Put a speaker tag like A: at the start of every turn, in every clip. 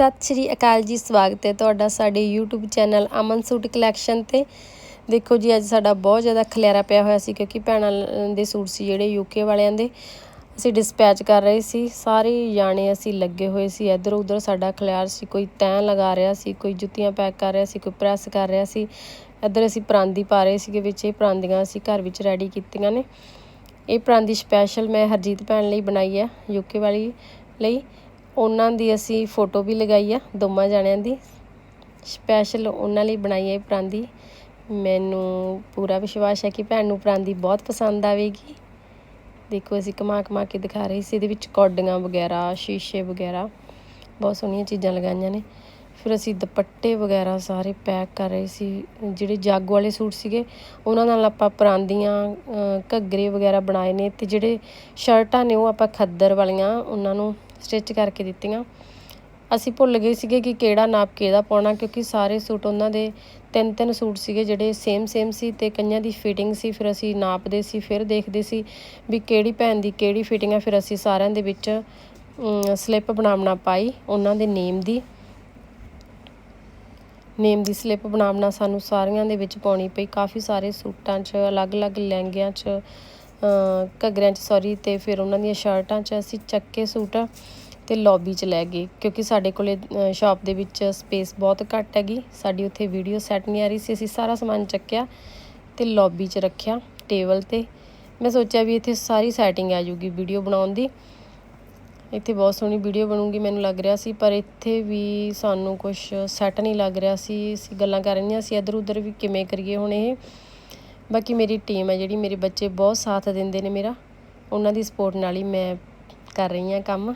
A: ਸਤਿ ਸ਼੍ਰੀ ਅਕਾਲ ਜੀ, ਸਵਾਗਤ ਹੈ ਤੁਹਾਡਾ ਸਾਡੇ YouTube channel Aman suit collection ਤੇ। ਦੇਖੋ ਜੀ, ਅੱਜ ਸਾਡਾ ਬਹੁਤ ਜ਼ਿਆਦਾ ਖਲਿਆਰਾ ਪਿਆ ਹੋਇਆ ਸੀ ਕਿਉਂਕਿ ਭੈਣਾਂ ਦੇ ਸੂਟ ਸੀ ਜਿਹੜੇ ਯੂਕੇ ਵਾਲਿਆਂ ਦੇ। ਅਸੀਂ ਡਿਸਪੈਚ ਕਰ ਰਹੇ ਸੀ, ਸਾਰੇ ਜਾਣੇ ਅਸੀਂ ਲੱਗੇ ਹੋਏ ਸੀ, ਇੱਧਰ ਉੱਧਰ ਸਾਡਾ ਖਲਿਆਰ ਸੀ, ਕੋਈ ਤੈਂ ਲਗਾ ਰਿਹਾ ਸੀ, ਕੋਈ ਜੁੱਤੀਆਂ ਪੈਕ ਕਰ ਰਿਹਾ ਸੀ, ਕੋਈ ਪ੍ਰੈਸ ਕਰ ਰਿਹਾ ਸੀ। ਇੱਧਰ ਅਸੀਂ ਪਰਾਂਦੀ ਪਾ ਰਹੇ ਸੀਗੇ ਵਿੱਚ, ਇਹ ਪਰਾਂਦੀਆਂ ਅਸੀਂ ਘਰ ਵਿੱਚ ਰੈਡੀ ਕੀਤੀਆਂ ਨੇ। ਇਹ ਪਰਾਂਦੀ ਸਪੈਸ਼ਲ ਮੈਂ ਹਰਜੀਤ ਭੈਣ ਲਈ ਬਣਾਈ ਹੈ ਯੂਕੇ ਵਾਲੀ ਲਈ। ਉਹਨਾਂ ਦੀ ਅਸੀਂ ਫੋਟੋ ਵੀ ਲਗਾਈ ਆ, ਦੋਵਾਂ ਜਣਿਆਂ ਦੀ। ਸਪੈਸ਼ਲ ਉਹਨਾਂ ਲਈ ਬਣਾਈ ਹੈ ਪਰਾਂਦੀ। ਮੈਨੂੰ ਪੂਰਾ ਵਿਸ਼ਵਾਸ ਹੈ ਕਿ ਭੈਣ ਨੂੰ ਪਰਾਂਦੀ ਬਹੁਤ ਪਸੰਦ ਆਵੇਗੀ। ਦੇਖੋ, ਅਸੀਂ ਕਮਾ ਕਮਾ ਕੇ ਦਿਖਾ ਰਹੇ ਸੀ, ਇਹਦੇ ਵਿੱਚ ਕੌਡੀਆਂ ਵਗੈਰਾ, ਸ਼ੀਸ਼ੇ ਵਗੈਰਾ, ਬਹੁਤ ਸੋਹਣੀਆਂ ਚੀਜ਼ਾਂ ਲਗਾਈਆਂ ਨੇ। ਫਿਰ ਅਸੀਂ ਦੁਪੱਟੇ ਵਗੈਰਾ ਸਾਰੇ ਪੈਕ ਕਰ ਰਹੇ ਸੀ, ਜਿਹੜੇ ਜਾਗੋ ਵਾਲੇ ਸੂਟ ਸੀਗੇ, ਉਹਨਾਂ ਨਾਲ ਆਪਾਂ ਪਰਾਂਦੀਆਂ ਘੱਗਰੇ ਵਗੈਰਾ ਬਣਾਏ ਨੇ ਤੇ ਜਿਹੜੇ ਸ਼ਰਟਾਂ ਨੇ ਉਹ ਆਪਾਂ ਖੱਦਰ ਵਾਲੀਆਂ, ਉਹਨਾਂ ਨੂੰ ਸਟਿਚ ਕਰਕੇ ਦਿੱਤੀਆਂ। ਅਸੀਂ ਭੁੱਲ ਗਏ ਸੀਗੇ ਕਿ ਕਿਹੜਾ ਨਾਪ ਕਿਹਦਾ ਪਾਉਣਾ, ਕਿਉਂਕਿ ਸਾਰੇ ਸੂਟ ਉਹਨਾਂ ਦੇ ਤਿੰਨ ਤਿੰਨ ਸੂਟ ਸੀਗੇ ਜਿਹੜੇ ਸੇਮ ਸੇਮ ਸੀ ਤੇ ਕਈਆਂ ਦੀ ਫਿਟਿੰਗ ਸੀ, ਫਿਰ ਅਸੀਂ ਨਾਪਦੇ ਸੀ, ਫਿਰ ਦੇਖਦੇ ਸੀ ਵੀ ਕਿਹੜੀ ਭੈਣ ਦੀ ਕਿਹੜੀ ਫਿਟਿੰਗ ਹੈ ਫਿਰ ਅਸੀਂ ਸਾਰਿਆਂ ਦੇ ਵਿੱਚ ਸਲਿੱਪ ਬਣਾਉਣਾ ਪਾਈ ਉਹਨਾਂ ਦੇ ਨੇਮ ਦੀ। ਨੇਮ ਦੀ ਸਲਿੱਪ ਬਣਾਉਣਾ ਸਾਨੂੰ ਸਾਰਿਆਂ ਦੇ ਵਿੱਚ ਪਾਉਣੀ ਪਈ। ਕਾਫੀ ਸਾਰੇ ਸੂਟਾਂ 'ਚ, ਅਲੱਗ-ਅਲੱਗ ਲਹਿੰਗਿਆਂ 'ਚ ਘੱਗਰਿਆਂ 'ਚ ਸੌਰੀ ਤੇ ਫਿਰ ਉਹਨਾਂ ਦੀਆਂ ਸ਼ਰਟਾਂ 'ਚ ਅਸੀਂ ਚੱਕੇ ਸੂਟ ਤੇ ਲੌਬੀ 'ਚ ਲੈ ਗਏ, ਕਿਉਂਕਿ ਸਾਡੇ ਕੋਲੇ ਸ਼ਾਪ ਦੇ ਵਿੱਚ ਸਪੇਸ ਬਹੁਤ ਘੱਟ ਹੈਗੀ। ਸਾਡੀ ਉੱਥੇ ਵੀਡੀਓ ਸੈੱਟ ਨਹੀਂ ਆ ਰਹੀ ਸੀ, ਅਸੀਂ ਸਾਰਾ ਸਮਾਨ ਚੱਕਿਆ ਤੇ ਲੌਬੀ 'ਚ ਰੱਖਿਆ ਟੇਬਲ ਤੇ। ਮੈਂ ਸੋਚਿਆ ਵੀ ਇੱਥੇ ਸਾਰੀ ਸੈਟਿੰਗ ਆ ਜੂਗੀ ਵੀਡੀਓ ਬਣਾਉਣ ਦੀ। ਇੱਥੇ ਬਹੁਤ ਸੋਹਣੀ ਵੀਡੀਓ ਬਣੂਗੀ ਮੈਨੂੰ ਲੱਗ ਰਿਹਾ ਸੀ, ਪਰ ਇੱਥੇ ਵੀ ਸਾਨੂੰ ਕੁਝ ਸੈੱਟ ਨਹੀਂ ਲੱਗ ਰਿਹਾ ਸੀ, ਅਸੀਂ ਗੱਲਾਂ ਕਰ ਰਹੀਆਂ ਸੀ ਇੱਧਰ ਉੱਧਰ ਵੀ ਕਿਵੇਂ ਕਰੀਏ ਹੁਣ ਇਹ। ਬਾਕੀ ਮੇਰੀ ਟੀਮ ਹੈ ਜਿਹੜੀ ਮੇਰੇ ਬੱਚੇ ਬਹੁਤ ਸਾਥ ਦਿੰਦੇ ਨੇ ਮੇਰਾ। ਉਹਨਾਂ ਦੀ ਸਪੋਰਟ ਨਾਲ ਹੀ ਮੈਂ ਕਰ ਰਹੀ ਹਾਂ ਕੰਮ।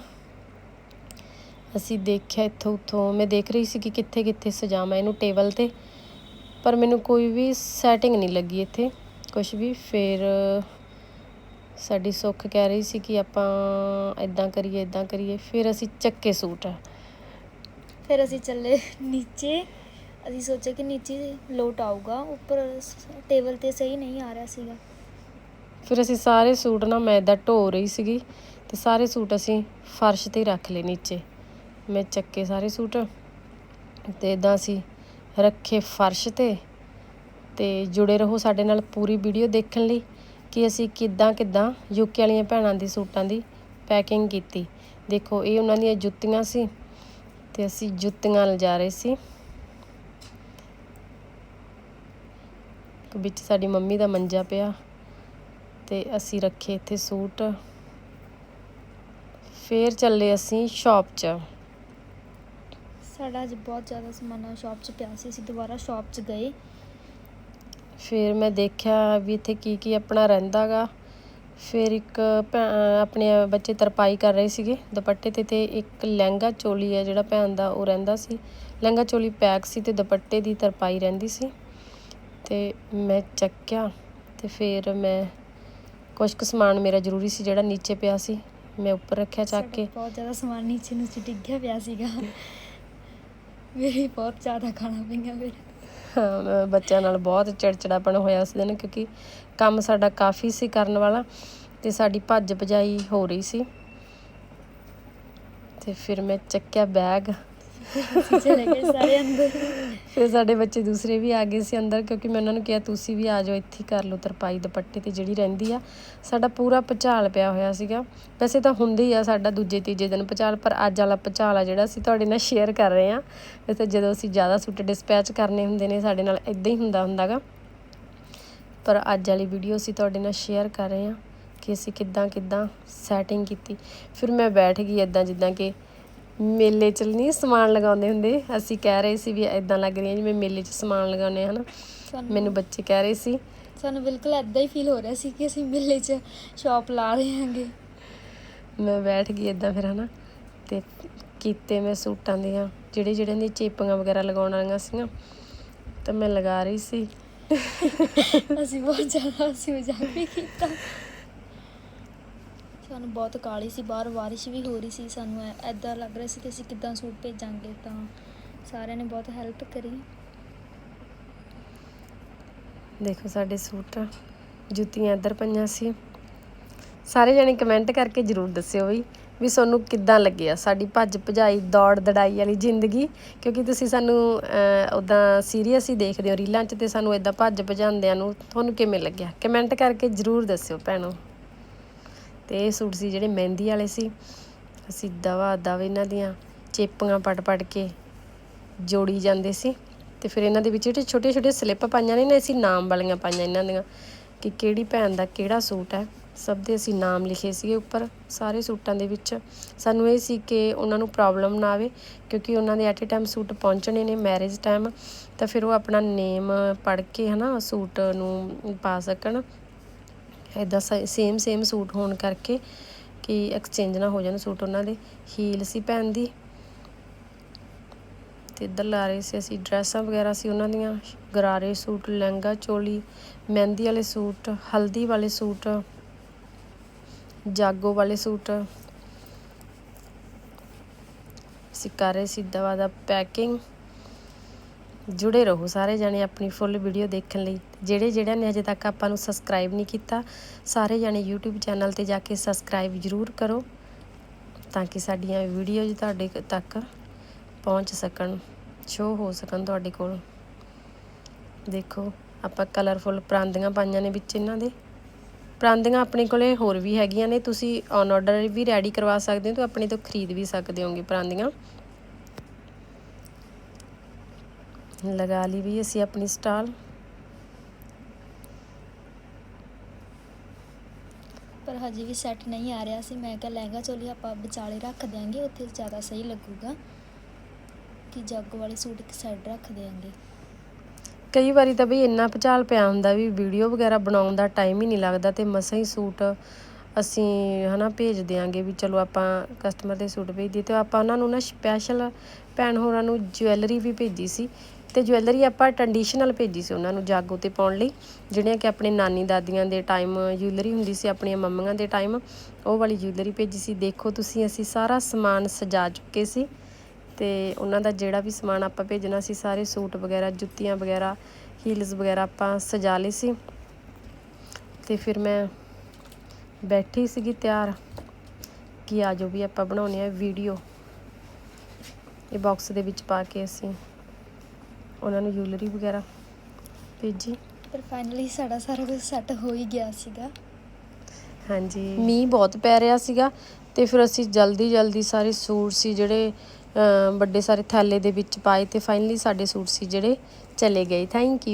A: ਅਸੀਂ ਦੇਖਿਆ ਇੱਥੋਂ ਉੱਥੋਂ, ਮੈਂ ਦੇਖ ਰਹੀ ਸੀ ਕਿ ਕਿੱਥੇ ਕਿੱਥੇ ਸਜਾਵਾਂ ਇਹਨੂੰ ਟੇਬਲ ਤੇ, ਪਰ ਮੈਨੂੰ ਕੋਈ ਵੀ ਸੈਟਿੰਗ ਨਹੀਂ ਲੱਗੀ ਇੱਥੇ ਕੁਝ ਵੀ। ਫਿਰ ਸਾਡੀ ਸੁੱਖ ਕਹਿ ਰਹੀ ਸੀ ਕਿ ਆਪਾਂ ਇਦਾਂ ਕਰੀਏ ਇਦਾਂ ਕਰੀਏ, ਫਿਰ ਅਸੀਂ ਚੱਕੇ ਸੂਟ।
B: ਫਿਰ ਅਸੀਂ ਚੱਲੇ ਨੀਚੇ। ਅਸੀਂ ਸੋਚਿਆ ਕਿ ਨੀਚੇ ਲੋਟ ਆਊਗਾ, ਉੱਪਰ ਟੇਬਲ ਤੇ ਸਹੀ ਨਹੀਂ ਆ ਰਿਹਾ ਸੀਗਾ।
A: ਫਿਰ ਅਸੀਂ ਸਾਰੇ ਸੂਟ ਨਾ ਮੈਂ ਇਦਾਂ ਢੋ ਰਹੀ ਸੀਗੀ ਤੇ ਸਾਰੇ ਸੂਟ ਅਸੀਂ ਫਰਸ਼ ਤੇ ਹੀ ਰੱਖ ਲਏ ਨੀਚੇ। ਮੈਂ ਚੱਕੇ ਸਾਰੇ ਸੂਟ ਤੇ ਇਦਾਂ ਅਸੀਂ ਰੱਖੇ ਫਰਸ਼ ਤੇ ਤੇ ਜੁੜੇ ਰਹੋ ਸਾਡੇ ਨਾਲ ਪੂਰੀ ਵੀਡੀਓ ਦੇਖਣ ਲਈ ਕਿ ਅਸੀਂ ਕਿੱਦਾਂ ਕਿੱਦਾਂ ਯੂਕੇ ਵਾਲੀਆਂ ਭੈਣਾਂ ਦੀ ਸੂਟਾਂ ਦੀ ਪੈਕਿੰਗ ਕੀਤੀ। ਦੇਖੋ, ਇਹ ਉਹਨਾਂ ਦੀਆਂ ਜੁੱਤੀਆਂ ਸੀ ਤੇ ਅਸੀਂ ਜੁੱਤੀਆਂ ਲਿਜਾ ਰਹੇ ਸੀ। ਵਿੱਚ ਸਾਡੀ ਮੰਮੀ ਦਾ ਮੰਜਾ ਪਿਆ ਤੇ ਅਸੀਂ ਰੱਖੇ ਇੱਥੇ ਸੂਟ। ਫੇਰ ਚੱਲੇ ਅਸੀਂ ਸ਼ਾਪ 'ਚ।
B: ਸਾਡਾ ਅੱਜ ਬਹੁਤ ਜ਼ਿਆਦਾ ਸਮਾਨ ਸ਼ਾਪ 'ਚ ਪਿਆ ਸੀ ਅਸੀਂ ਦੁਬਾਰਾ ਸ਼ਾਪ 'ਚ ਗਏ।
A: ਫਿਰ ਮੈਂ ਦੇਖਿਆ ਵੀ ਇੱਥੇ ਕੀ ਕੀ ਆਪਣਾ ਰਹਿੰਦਾਗਾ। ਫਿਰ ਇੱਕ ਆਪਣੇ ਬੱਚੇ ਤਰਪਾਈ ਕਰ ਰਹੇ ਸੀਗੇ। ਦੁਪੱਟੇ ਤੇ ਤੇ ਇੱਕ ਲਹਿੰਗਾ ਚੋਲੀ ਹੈ ਜਿਹੜਾ ਭੈਣ ਦਾ ਉਹ ਰਹਿੰਦਾ ਸੀ। ਲਹਿੰਗਾ ਚੋਲੀ ਪੈਕ ਸੀ ਤੇ ਦੁਪੱਟੇ ਦੀ ਤਰਪਾਈ ਰਹਿੰਦੀ ਸੀ। ਤੇ ਮੈਂ ਚੱਕਿਆ ਤੇ ਫਿਰ ਮੈਂ ਕੁਝ ਕੁ ਸਮਾਨ ਮੇਰਾ ਜ਼ਰੂਰੀ ਸੀ ਜਿਹੜਾ ਨੀਚੇ ਪਿਆ ਸੀ ਮੈਂ ਉੱਪਰ ਰੱਖਿਆ ਚੱਕ ਕੇ।
B: ਬਹੁਤ ਜ਼ਿਆਦਾ ਸਮਾਨ ਨੀਚੇ ਨੂੰ ਡਿੱਗਿਆ ਪਿਆ ਸੀਗਾ। ਮੇਰੀ ਬਹੁਤ ਜ਼ਿਆਦਾ ਖਾਣਾ ਪਈਆਂ ਫਿਰ
A: ਹਾਂ, ਬੱਚਿਆਂ ਨਾਲ ਬਹੁਤ ਚਿੜਚਿੜਾਪਣ ਹੋਇਆ ਉਸ ਦਿਨ ਕਿਉਂਕਿ ਕੰਮ ਸਾਡਾ ਕਾਫੀ ਸੀ ਕਰਨ ਵਾਲਾ ਤੇ ਸਾਡੀ ਭੱਜ ਭਜਾਈ ਹੋ ਰਹੀ ਸੀ। ਤੇ ਫਿਰ ਮੈਂ ਚੱਕਿਆ ਬੈਗ।
B: ਚਲੇ ਗਏ ਸਾਰੇ ਅੰਦਰ।
A: ਫਿਰ ਸਾਡੇ ਬੱਚੇ ਦੂਸਰੇ ਵੀ ਆ ਗਏ ਸੀ ਅੰਦਰ ਕਿਉਂਕਿ ਮੈਂ ਉਹਨਾਂ ਨੂੰ ਕਿਹਾ, ਤੁਸੀਂ ਵੀ ਆ ਜਾਓ, ਇੱਥੇ ਹੀ ਕਰ ਲਓ ਤਰਪਾਈ ਦੁਪੱਟੇ ਤੇ ਜਿਹੜੀ ਰਹਿੰਦੀ ਆ। ਸਾਡਾ ਪੂਰਾ ਭੁਚਾਲ ਪਿਆ ਹੋਇਆ ਸੀਗਾ। ਵੈਸੇ ਤਾਂ ਹੁੰਦੀ ਆ ਸਾਡਾ ਦੂਜੇ ਤੀਜੇ ਦਿਨ ਭੁਚਾਲ ਪਰ ਅੱਜ ਵਾਲਾ ਭੁਚਾਲ ਆ ਜਿਹੜਾ ਅਸੀਂ ਤੁਹਾਡੇ ਨਾਲ ਸ਼ੇਅਰ ਕਰ ਰਹੇ ਆ ਵੈਸੇ ਜਦੋਂ ਅਸੀਂ ਜ਼ਿਆਦਾ ਸੂਟ ਡਿਸਪੈਚ ਕਰਨੇ ਹੁੰਦੇ ਨੇ, ਸਾਡੇ ਨਾਲ ਇਦਾਂ ਹੀ ਹੁੰਦਾ ਹੁੰਦਾਗਾ। ਪਰ ਅੱਜ ਵਾਲੀ ਵੀਡੀਓ ਅਸੀਂ ਤੁਹਾਡੇ ਨਾਲ ਸ਼ੇਅਰ ਕਰ ਰਹੇ ਹਾਂ ਕਿ ਅਸੀਂ ਕਿੱਦਾਂ ਕਿੱਦਾਂ ਸੈਟਿੰਗ ਕੀਤੀ। ਫਿਰ ਮੈਂ ਬੈਠ ਗਈ ਇਦਾਂ ਜਿੱਦਾਂ ਕਿ ਮੇਲੇ 'ਚ ਨਹੀਂ ਸਮਾਨ ਲਗਾਉਂਦੇ ਹੁੰਦੇ। ਅਸੀਂ ਕਹਿ ਰਹੇ ਸੀ ਵੀ ਇਦਾਂ ਲੱਗ ਰਹੀ ਹੈ ਜਿਵੇਂ ਮੇਲੇ 'ਚ ਸਮਾਨ ਲਗਾਉਂਦੇ ਹਨ।
B: ਸਾਨੂੰ
A: ਮੈਨੂੰ ਬੱਚੇ ਕਹਿ ਰਹੇ ਸੀ।
B: ਸਾਨੂੰ ਬਿਲਕੁਲ ਐਦਾਂ ਹੀ ਫੀਲ ਹੋ ਰਿਹਾ ਸੀ ਕਿ ਅਸੀਂ ਮੇਲੇ 'ਚ ਸ਼ਾਪ ਲਾ ਰਹੇ ਹਾਂਗੇ
A: ਮੈਂ ਬੈਠ ਗਈ ਇਦਾਂ ਫਿਰ ਹਨਾ। ਤੇ ਕੀਤੇ ਮੈਂ ਸੂਟਾਂ ਦੀਆਂ ਜਿਹੜੇ ਜਿਹੜਿਆਂ ਦੀਆਂ ਚੇਪੀਆਂ ਵਗੈਰਾ ਲਗਾਉਣ ਵਾਲੀਆਂ ਸੀਗੀਆਂ ਤਾਂ ਮੈਂ ਲਗਾ ਰਹੀ ਸੀ।
B: ਅਸੀਂ ਬਹੁਤ ਜ਼ਿਆਦਾ ਅਸੀਂ ਮਜ਼ਾਕ ਵੀ ਕੀਤਾ। ਸਾਨੂੰ ਬਹੁਤ ਕਾਲੀ ਸੀ, ਬਾਹਰ ਬਾਰਿਸ਼ ਵੀ ਹੋ ਰਹੀ ਸੀ ਸਾਨੂੰ ਐਦਾਂ ਲੱਗ ਰਿਹਾ ਸੀ ਕਿ ਅਸੀਂ ਕਿੱਦਾਂ ਸੂਟ ਭੇਜਾਂਗੇ ਤਾਂ। ਸਾਰਿਆਂ ਨੇ ਬਹੁਤ ਹੈਲਪ ਕਰੀ।
A: ਦੇਖੋ ਸਾਡੇ ਸੂਟ, ਜੁੱਤੀਆਂ ਇੱਧਰ ਪਈਆਂ ਸੀ। ਸਾਰੇ ਜਣੇ ਕਮੈਂਟ ਕਰਕੇ ਜਰੂਰ ਦੱਸਿਓ ਵੀ ਵੀ ਤੁਹਾਨੂੰ ਕਿੱਦਾਂ ਲੱਗਿਆ ਸਾਡੀ ਭੱਜ ਭਜਾਈ, ਦੌੜ ਦੜਾਈ ਵਾਲੀ ਜ਼ਿੰਦਗੀ। ਕਿਉਂਕਿ ਤੁਸੀਂ ਸਾਨੂੰ ਉਦਾਂ ਸੀਰੀਅਸ ਹੀ ਦੇਖਦੇ ਹੋ, ਰੀਲਾਂ 'ਚ ਤੇ ਸਾਨੂੰ ਇਦਾਂ ਭੱਜ ਭਜਾਉਂਦਿਆਂ ਨੂੰ ਤੁਹਾਨੂੰ ਕਿਵੇਂ ਲੱਗਿਆ? ਕਮੈਂਟ ਕਰਕੇ ਜਰੂਰ ਦੱਸਿਓ ਭੈਣੋ। ਤੇ ਇਹ ਸੂਟ ਸੀ ਜਿਹੜੇ ਮਹਿੰਦੀ ਵਾਲੇ ਸੀ। ਅਸੀਂ ਦਵਾ ਦਵ ਇਹਨਾਂ ਦੀਆਂ ਚੇਪੀਆਂ ਪਟ ਪਟ ਕੇ ਜੋੜੀ ਜਾਂਦੇ ਸੀ ਤੇ ਫਿਰ ਇਹਨਾਂ ਦੇ ਵਿੱਚ ਜਿਹੜੇ ਛੋਟੇ ਛੋਟੇ ਸਲਿੱਪ ਪਾਈਆਂ ਨੇ ਨਾ, ਅਸੀਂ ਨਾਮ ਵਾਲੀਆਂ ਪਾਈਆਂ ਇਹਨਾਂ ਦੀਆਂ ਕਿ ਕਿਹੜੀ ਭੈਣ ਦਾ ਕਿਹੜਾ ਸੂਟ ਹੈ। ਸਭ ਦੇ ਅਸੀਂ ਨਾਮ ਲਿਖੇ ਸੀਗੇ ਉੱਪਰ ਸਾਰੇ ਸੂਟਾਂ ਦੇ ਵਿੱਚ। ਸਾਨੂੰ ਇਹ ਸੀ ਕਿ ਉਹਨਾਂ ਨੂੰ ਪ੍ਰੋਬਲਮ ਨਾ ਆਵੇ ਕਿਉਂਕਿ ਉਹਨਾਂ ਦੇ ਐਟ ਏ ਟਾਈਮ ਸੂਟ ਪਹੁੰਚਣੇ ਨੇ ਮੈਰਿਜ ਟਾਈਮ ਤਾਂ ਫਿਰ ਉਹ ਆਪਣਾ ਨੇਮ ਪੜ੍ਹ ਕੇ ਹਨਾ ਸੂਟ ਨੂੰ ਪਾ ਸਕਣ। ਇਦਾਂ ਸੇਮ ਸੇਮ ਸੂਟ ਹੋਣ ਕਰਕੇ ਕਿ ਐਕਸਚੇਂਜ ਨਾ ਹੋ ਜਾਣ ਸੂਟ ਉਹਨਾਂ ਦੇ। ਹੀਲ ਸੀ ਭੈਣ ਦੀ। ਤੇ ਇੱਧਰ ਲਾ ਰਹੇ ਸੀ ਅਸੀਂ ਡਰੈਸਾਂ ਵਗੈਰਾ ਸੀ ਉਹਨਾਂ ਦੀਆਂ। ਗਰਾਰੇ ਸੂਟ, ਲਹਿੰਗਾ, ਚੋਲੀ, ਮਹਿੰਦੀ ਵਾਲੇ ਸੂਟ, ਹਲਦੀ ਵਾਲੇ ਸੂਟ, ਜਾਗੋ ਵਾਲੇ ਸੂਟ। ਅਸੀਂ ਕਰ ਰਹੇ ਸੀ ਦਵਾ ਦਾ ਪੈਕਿੰਗ ਜੁੜੇ ਰਹੋ ਸਾਰੇ ਜਾਣੇ ਆਪਣੀ ਫੁੱਲ ਵੀਡੀਓ ਦੇਖਣ ਲਈ। ਜਿਹੜੇ ਜਿਹੜਿਆਂ ਨੇ ਅਜੇ ਤੱਕ ਆਪਾਂ ਨੂੰ ਸਬਸਕ੍ਰਾਈਬ ਨਹੀਂ ਕੀਤਾ, ਸਾਰੇ ਜਾਣੇ YouTube ਚੈਨਲ ਤੇ ਜਾ ਕੇ ਸਬਸਕ੍ਰਾਈਬ ਜ਼ਰੂਰ ਕਰੋ ਤਾਂ ਕਿ ਸਾਡੀਆਂ ਵੀਡੀਓਜ਼ ਤੁਹਾਡੇ ਤੱਕ ਪਹੁੰਚ ਸਕਣ ਸ਼ੋ ਹੋ ਸਕਣ ਤੁਹਾਡੇ ਕੋਲ। ਦੇਖੋ, ਆਪਾਂ ਕਲਰਫੁਲ ਪਰਾਂਦੀਆਂ ਪਾਈਆਂ ਨੇ ਵਿੱਚ ਇਹਨਾਂ ਦੇ। ਪਰਾਂਦੀਆਂ ਆਪਣੇ ਕੋਲੇ ਹੋਰ ਵੀ ਹੈਗੀਆਂ ਨੇ, ਤੁਸੀਂ ਔਨ ਆਰਡਰ ਵੀ ਰੈਡੀ ਕਰਵਾ ਸਕਦੇ ਹੋ ਤੇ ਆਪਣੇ ਤੋਂ ਖਰੀਦ ਵੀ ਸਕਦੇ ਹੋਗੇ ਪਰਾਂਦੀਆਂ। ਲਗਾ ਲਈ ਵੀ ਅਸੀਂ ਆਪਣੀ ਸਟਾਲ
B: ਪਰ ਹਜੇ ਵੀ ਸੈੱਟ ਨਹੀਂ ਆ ਰਿਹਾ ਸੀ। ਮੈਂ ਕਿਹਾ ਲਹਿੰਗਾ ਚੋਲੀ, ਆਪਾਂ ਵਿਚਾਲੇ ਰੱਖ ਦਿਆਂਗੇ, ਉੱਥੇ ਜ਼ਿਆਦਾ ਸਹੀ ਲੱਗੂਗਾ ਕਿ ਜਾਗੋ ਵਾਲੇ ਸੂਟ ਇੱਕ ਸਾਈਡ ਰੱਖ ਦਿਆਂਗੇ।
A: ਕਈ ਵਾਰੀ ਤਾਂ ਵੀ ਇੰਨਾ ਭਚਾਲ ਪਿਆ ਹੁੰਦਾ ਵੀ ਵੀਡੀਓ ਵਗੈਰਾ ਬਣਾਉਣ ਦਾ ਟਾਈਮ ਹੀ ਨਹੀਂ ਲੱਗਦਾ ਤੇ ਮਸਾਂ ਹੀ ਸੂਟ ਅਸੀਂ ਹਨਾ ਭੇਜ ਦਿਆਂਗੇ ਵੀ ਚਲੋ ਆਪਾਂ ਕਸਟਮਰ ਦੇ ਸੂਟ ਭੇਜ ਦਈਏ ਤੇ ਆਪਾਂ ਉਹਨਾਂ ਨੂੰ ਨਾ ਸਪੈਸ਼ਲ ਭੈਣ ਹੋਰਾਂ ਨੂੰ ਜੁਐਲਰੀ ਵੀ ਭੇਜੀ ਸੀ। ਤੇ ਜੁਐਲਰੀ ਆਪਾਂ ਟ੍ਰੈਡੀਸ਼ਨਲ ਭੇਜੀ ਸੀ ਉਹਨਾਂ ਨੂੰ ਜਾਗੋ ਤੇ ਪਾਉਣ ਲਈ, ਜਿਹੜੀਆਂ ਕਿ ਆਪਣੇ ਨਾਨੀ ਦਾਦੀਆਂ ਦੇ ਟਾਈਮ ਜੁਐਲਰੀ ਹੁੰਦੀ ਸੀ, ਆਪਣੀਆਂ ਮੰਮੀਆਂ ਦੇ ਟਾਈਮ ਉਹ ਵਾਲੀ ਜੁਐਲਰੀ ਭੇਜੀ ਸੀ। ਦੇਖੋ ਤੁਸੀਂ, ਅਸੀਂ ਸਾਰਾ ਸਮਾਨ ਸਜਾ ਚੁੱਕੇ ਸੀ ਤੇ ਉਹਨਾਂ ਦਾ ਜਿਹੜਾ ਵੀ ਸਮਾਨ ਆਪਾਂ ਭੇਜਣਾ ਸੀ, ਸਾਰੇ ਸੂਟ ਵਗੈਰਾ, ਜੁੱਤੀਆਂ ਵਗੈਰਾ ਹੀਲਸ ਵਗੈਰਾ ਆਪਾਂ ਸਜਾ ਲਏ ਸੀ। ਤੇ ਫਿਰ ਮੈਂ ਬੈਠੀ ਸੀਗੀ ਤਿਆਰ ਕਿ ਆ ਜੋ ਵੀ ਆਪਾਂ ਬਣਾਉਣੇ ਆ ਵੀਡੀਓ ਇਹ ਬਾਕਸ ਦੇ ਵਿੱਚ ਪਾ ਕੇ ਅਸੀਂ ਉਹਨਾਂ ਨੂੰ ਜੁਐਲਰੀ ਵਗੈਰਾ। ਭੇਜੀ
B: ਪਰ ਫਾਈਨਲੀ ਸਾਡਾ ਸਾਰਾ ਕੁਝ ਸੈੱਟ ਹੋ ਹੀ ਗਿਆ ਸੀਗਾ।
A: ਹਾਂਜੀ। ਮੀਂਹ ਬਹੁਤ ਪੈ ਰਿਹਾ ਸੀਗਾ ਤੇ ਫਿਰ ਅਸੀਂ ਜਲਦੀ ਜਲਦੀ ਸਾਰੇ ਸੂਟ ਸੀ ਜਿਹੜੇ ਵੱਡੇ ਸਾਰੇ ਥੈਲੇ ਦੇ ਵਿੱਚ ਪਾਏ ਤੇ ਫਾਈਨਲੀ ਸਾਡੇ ਸੂਟ ਸੀ ਜਿਹੜੇ ਚਲੇ ਗਏ। Thank you